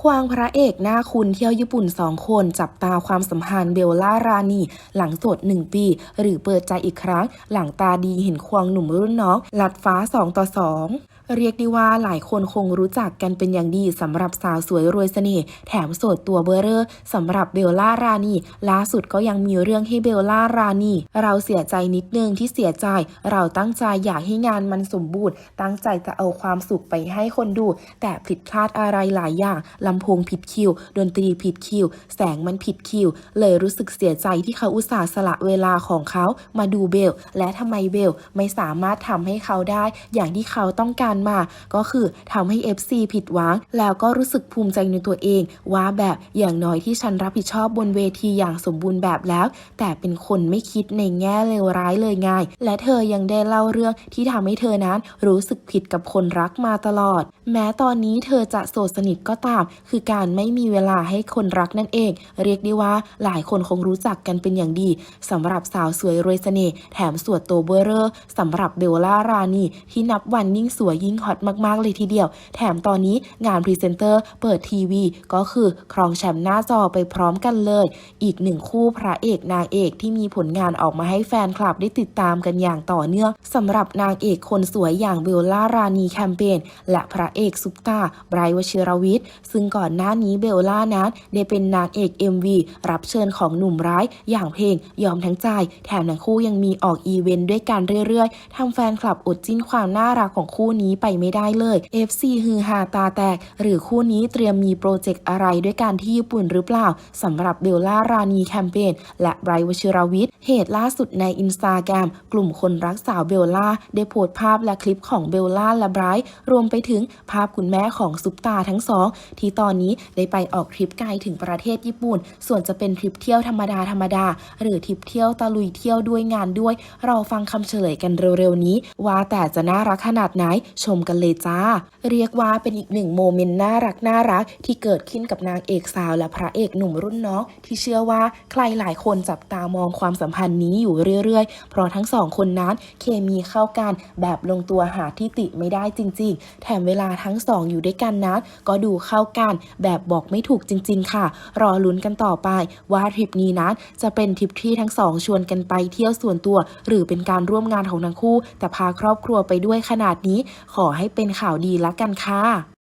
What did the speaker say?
ควางพระเอกหน้าคุณเที่ยวญี่ปุ่นสองคน จับตาความสัมพันธ์เบลล่ารานี หลังโสดหนึ่งปี หรือเปิดใจอีกครั้ง หลังตาดีเห็นควางหนุ่มรุ่นน้อง ลัดฟ้า 2 ต่อ 2 เรียกได้ว่าหลายคนคงรู้จักกันเป็นอย่างดีสำหรับสาวสวยรวยเสน่ห์แถมโสดตัวเบอร์เรอร์สำหรับเบลล่ารานีล่าสุดก็ยังมีเรื่องให้เบลล่ารานีเราเสียใจนิดนึงที่เสียใจ เราตั้งใจอยากให้งานมันสมบูรณ์ ตั้งใจจะเอาความสุขไปให้คนดู แต่ผิดพลาดอะไรหลายอย่างลำโพงผิดคิว ดนตรีผิดคิว แสงมันผิดคิว เลยรู้สึกเสียใจที่เขาอุตส่าห์สละเวลาของเขามาดูเบล และทำไมเบลไม่สามารถทำให้เขาได้ อย่างที่เขาต้องการมา ก็คือทำให้ FC ผิดหวัง แล้วก็รู้สึกภูมิใจในตัวเอง ว่าแบบอย่างน้อยที่ฉันรับผิดชอบบนเวทีอย่างสมบูรณ์แบบแล้ว แต่เป็นคนไม่คิดในแง่เลวร้ายเลยไงและเธอยังได้เล่าเรื่องที่ทำให้เธอนั้นรู้สึกผิดกับคนรักมาตลอด แม้ตอนนี้เธอจะโสดสนิทก็ตาม คือการไม่มีเวลาให้คนรักนั่นเอง เรียกได้ว่าหลายคนคงรู้จักกันเป็นอย่างดีสำหรับสาวสวยรวยเสน่ห์แถมสวดโตเบอร์เรอร์สำหรับเบลล่ารานีที่นับวันยิ่งสวยยิยิ่งฮอตมากๆเลยทีเดียว แถมตอนนี้งานพรีเซนเตอร์เปิดทีวี ก็คือครองแชมป์หน้าจอไปพร้อมกันเลย อีกหนึ่งคู่พระเอกนางเอกที่มีผลงานออกมาให้แฟนคลับได้ติดตามกันอย่างต่อเนื่องสำหรับนางเอกคนสวยอย่างเบลล่ารานีแคมเปญและพระเอกซุปตาไบรท์วชิรวิทย์ ซึ่งก่อนหน้านี้เบลล่านั้นได้เป็นนางเอก MV รับเชิญของหนุ่มร้ายอย่างเพลงยอมทั้งใจ แถมทั้งคู่ยังมีออกอีเวนต์ด้วยกันเรื่อยๆทำแฟนคลับอดจิ้นความน่ารักของคู่นี้ไปไม่ได้เลย FC ฮือฮาตาแตก หรือคู่นี้เตรียมมีโปรเจกต์อะไรด้วยกันที่ญี่ปุ่นหรือเปล่าสำหรับเบลล่ารานีแคมเปญและไบรท์วชิรวิทย์เหตุล่าสุดในอินสตาแกรมกลุ่มคนรักสาวเบลล่า ได้โพสต์ภาพและคลิปของเบลล่าและไบรท์รวมไปถึงภาพคุณแม่ของซุปตาทั้งสอง ที่ตอนนี้ได้ไปออกทริปไกลถึงประเทศญี่ปุ่น ส่วนจะเป็นทริปเที่ยวธรรมดาธรรมดา หรือทริปเที่ยวตะลุยเที่ยวด้วยงานด้วย เราฟังคำเฉลยกันเร็วๆนี้ ว่าแต่จะน่ารักขนาดไหนชมกันเลยจ้า เรียกว่าเป็นอีกหนึ่งโมเมนต์น่ารักน่ารักที่เกิดขึ้นกับนางเอกสาวและพระเอกหนุ่มรุ่นน้อง ที่เชื่อว่าใครหลายคนจับตามองความสัมพันธ์นี้อยู่เรื่อยๆ เพราะทั้งสองคนนั้นเคมีเข้ากันแบบลงตัวหาที่ติไม่ได้จริง ๆ แถมเวลาทั้งสองอยู่ด้วยกันนั้นก็ดูเข้ากันแบบบอกไม่ถูกจริง ๆ ค่ะ รอลุ้นกันต่อไปว่าทริปนี้นั้นจะเป็นทริปที่ทั้งสองชวนกันไปเที่ยวส่วนตัว หรือเป็นการร่วมงานของทั้งคู่ แต่พาครอบครัวไปด้วยขนาดนี้ขอให้เป็นข่าวดีละกันค่ะ